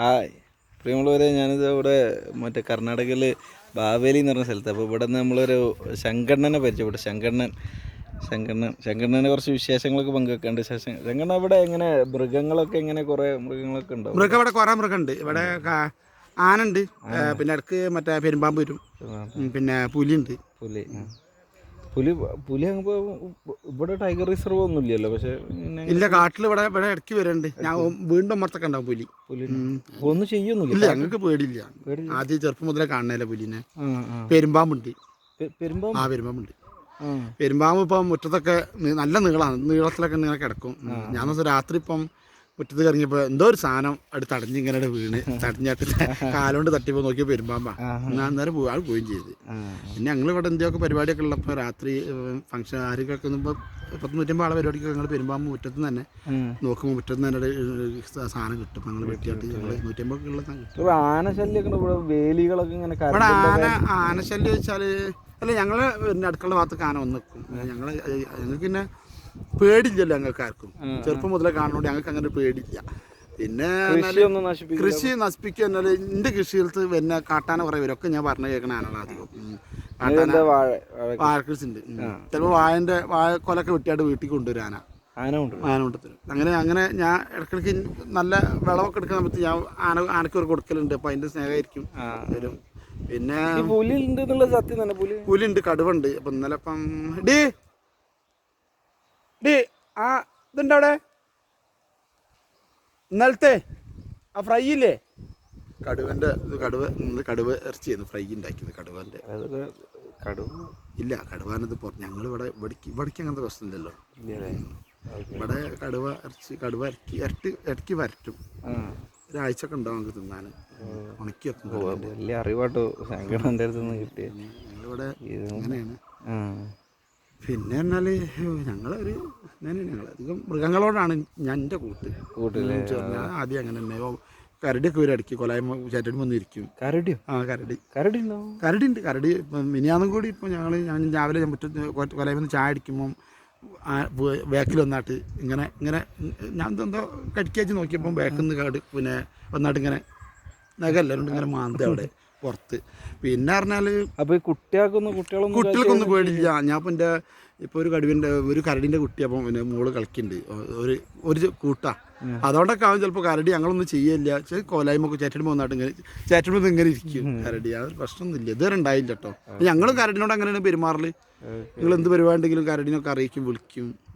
Hi. പ്രിയമുള്ളവരെ ഞാനിത് ഇവിടെ മറ്റേ കർണാടകയിൽ ബാവേലി എന്ന് പറഞ്ഞ സ്ഥലത്ത്. അപ്പോൾ ഇവിടെ നിന്ന് നമ്മളൊരു ശങ്കണ്ണനെ പരിചയപ്പെട്ടു. ശങ്കണ്ണൻ ശങ്കണ്ണൻ ശങ്കണ്ണനെ കുറച്ച് വിശേഷങ്ങളൊക്കെ പങ്കുവെക്കാണ്ട് ശങ്കണ്ണൻ ഇവിടെ എങ്ങനെ മൃഗങ്ങളൊക്കെ എങ്ങനെ കുറേ മൃഗങ്ങളൊക്കെ ഉണ്ടോ മൃഗം ഇവിടെ കുറേ മൃഗമുണ്ട്. ഇവിടെ ആന ഉണ്ട് പിന്നെ ഇടയ്ക്ക് മറ്റേ പെരുമ്പാമ്പ് വരും. പിന്നെ പുലിയുണ്ട്. പുലി. പുലി പുലി അങ്ങ് ഇവിടെ ടൈഗർ റിസർവ് ഒന്നും ഇല്ലല്ലോ പക്ഷെ ഇല്ല കാട്ടിൽ ഇവിടെ ഇവിടെ ഇടയ്ക്ക് വരുന്നുണ്ട് ഞാൻ വീണ്ടും അമ്മർത്തൊക്കെ ഉണ്ടാവും പുലി. പുലി. ഒന്നും ചെയ്യൊന്നുമില്ല. ഇല്ല ഞങ്ങൾക്ക് പേടിയില്ല. ആദ്യം ചെറുപ്പം മുതലേ കാണുന്നില്ല പുലിനെ. പെരുമ്പാമ്പുണ്ട്. പെരുമ്പാമ്പ്? ആ പെരുമ്പാമ്പുണ്ട്. പെരുമ്പാമ്പ് ഇപ്പം മുറ്റത്തൊക്കെ നല്ല നീളാണ്. നീളത്തിലൊക്കെ ഇങ്ങനെ കിടക്കും. ഞാൻ രാത്രി ഇപ്പം മുറ്റത്ത് കറങ്ങിയപ്പോ എന്തോ ഒരു സാധനം അടുത്ത് തടഞ്ഞിങ്ങനെ വീണ്. തടഞ്ഞിട്ട് കാലുകൊണ്ട് തട്ടിപ്പോ നോക്കി പെരുമ്പാമ്പാ. ഞാൻ അന്നേരം പോയി ആൾ പോവുകയും ചെയ്ത്. പിന്നെ ഞങ്ങൾ ഇവിടെ എന്തൊക്കെ പരിപാടിയൊക്കെ ഉള്ളപ്പോൾ രാത്രി ഫംഗ്ഷൻ ആരൊക്കെ ഒന്നുമ്പോൾ പത്ത് നൂറ്റമ്പത് ആളെ പരിപാടിക്ക് ഞങ്ങൾ പെരുമ്പാമ്പ് മുറ്റത്ത് തന്നെ നോക്കുമ്പോ നോക്കുമ്പോൾ മുറ്റത്ത് തന്നെ സാധനം കിട്ടും. ഞങ്ങൾ വെട്ടിയാട്ട് ഞങ്ങൾ ഉള്ള ആനശല്യൊക്കെ വേലികളൊക്കെ ഇങ്ങനെ ഇവിടെ ആന ആനശല്യം വെച്ചാൽ അല്ല ഞങ്ങൾ പിന്നെ അടുക്കള ഭാഗത്ത് ആന വന്ന് നിൽക്കും ഞങ്ങൾ ഞങ്ങൾക്ക് പിന്നെ പേടില്ലല്ലോ ഞങ്ങൾക്ക് ആർക്കും ചെറുപ്പം മുതലേ കാണുന്നോണ്ട് ഞങ്ങൾക്ക് അങ്ങനെ പേടില്ല പിന്നെ കൃഷി നശിപ്പിക്കുക എന്നാൽ എന്റെ കൃഷിയിലത്ത് പിന്നെ കാട്ടാന കുറേ വരും. ഞാൻ പറഞ്ഞു കേൾക്കണ ആനകളാണ് അധികം. കാട്ടാന വാഴ ഉണ്ട് ചിലപ്പോൾ വാഴന്റെ വാഴ കൊലൊക്കെ വെട്ടിയായിട്ട് വീട്ടിൽ കൊണ്ടുവരാനാ ആന. ഉണ്ട് അങ്ങനെ അങ്ങനെ ഞാൻ ഇടയ്ക്കിടയ്ക്ക് നല്ല വിളവൊക്കെ എടുക്കുന്ന സമയത്ത് ഞാൻ ആന ആനക്ക് ഒരു കൊടുക്കലുണ്ട്. അപ്പൊ അതിന്റെ സ്നേഹമായിരിക്കും വരും. പിന്നെ പുലി ഉണ്ട് സത്യം തന്നെ. പുലി പുലിയുണ്ട് കടുവുണ്ട് അപ്പം ഇന്നലെ ഇപ്പം ഡി! ഡി ആ ഇതുണ്ട് അവിടെ? ഇന്നലത്തെ ആ ഫ്രൈ ഇല്ലേ? കടുവന്റെ ഇത് കടുവ ഇന്ന് കടുവ ഇറച്ചിയായിരുന്നു ഫ്രൈ ഉണ്ടാക്കിയത് കടുവന്റെ. കടുവ? ഇല്ല കടുവാനത് പുറത്ത് ഞങ്ങൾ ഇവിടെ ഇവിടേക്ക് ഇവിടേക്ക് അങ്ങനത്തെ പ്രശ്നമില്ലല്ലോ ഇല്ലല്ലോ. ഇവിടെ കടുവ ഇറച്ചി കടുവ ഇറക്കി ഇരട്ടി ഇടയ്ക്ക് വരട്ടും. ഒരാഴ്ച ഒക്കെ ഉണ്ടാവും നമുക്ക് തിന്നാൻ. ഉണക്കി വലിയ അറിവാട്ടോ. സങ്കടം എന്റെ കിട്ടിയ. ഞങ്ങളിവിടെ അങ്ങനെയാണ്. പിന്നെ എന്നാൽ ഞങ്ങളൊരു അങ്ങനെയാണ് ഞങ്ങൾ അധികം മൃഗങ്ങളോടാണ് ഞാൻ എന്റെ കൂട്ട്. കൂട്ടില്ലേ ഞാൻ ആദ്യം അങ്ങനെ തന്നെ. കരടിയൊക്കെ വരും ഇടയ്ക്ക് കൊലായ്മ ചേട്ടൻ വന്നിരിക്കും. കരടിയോ? ആ കരടി. കരടി ഉണ്ടോ കരടി ഉണ്ട് കരടി ഇപ്പം മിനിയാന്നും കൂടി ഇപ്പോൾ ഞങ്ങൾ ഞാൻ രാവിലെ ഞാൻ മുറ്റത്ത് കൊലായ്മ ചായ അടിക്കുമ്പം ബാക്കിൽ വന്നാട്ട് ഇങ്ങനെ ഇങ്ങനെ ഞാൻ എന്തോ കടിക്കാച്ച് നോക്കിയപ്പം ബാക്കിൽ നിന്ന് കാട് പിന്നെ വന്നാട്ട് ഇങ്ങനെ നഖല്ലാണ്ട് ഇങ്ങനെ മാന്ത അവിടെ. പുറത്ത്. പിന്നെ പറഞ്ഞാൽ അപ്പോൾ ഈ കുട്ടികൾക്കൊന്നും കുട്ടികളൊന്നും കുട്ടികൾക്കൊന്നും പേടില്ല ഞാൻ ഇപ്പം എന്റെ ഇപ്പോൾ ഒരു കടുവിന്റെ ഒരു കരടിന്റെ കുട്ടി അപ്പം പിന്നെ മോൾ കളിക്കുന്നുണ്ട് ഒരു ഒരു കൂട്ടാ. അതുകൊണ്ടൊക്കെ ആവും ചിലപ്പോൾ കരടി ഞങ്ങളൊന്നും ചെയ്യില്ല പക്ഷേ കോലായ്മൊക്കെ ചേട്ടൻ വന്നിട്ട് ഇങ്ങനെ ചേട്ടൻ ഇങ്ങനെ ഇരിക്കും. കരടി അത് പ്രശ്നമൊന്നുമില്ല ഇതുവരെ ഉണ്ടായില്ല കേട്ടോ ഞങ്ങളും കരടിനോട് അങ്ങനെയാണ് പെരുമാറൽ. നിങ്ങൾ എന്ത് പരിപാടി ഉണ്ടെങ്കിലും കരടിനൊക്കെ അറിയിക്കും വിളിക്കും.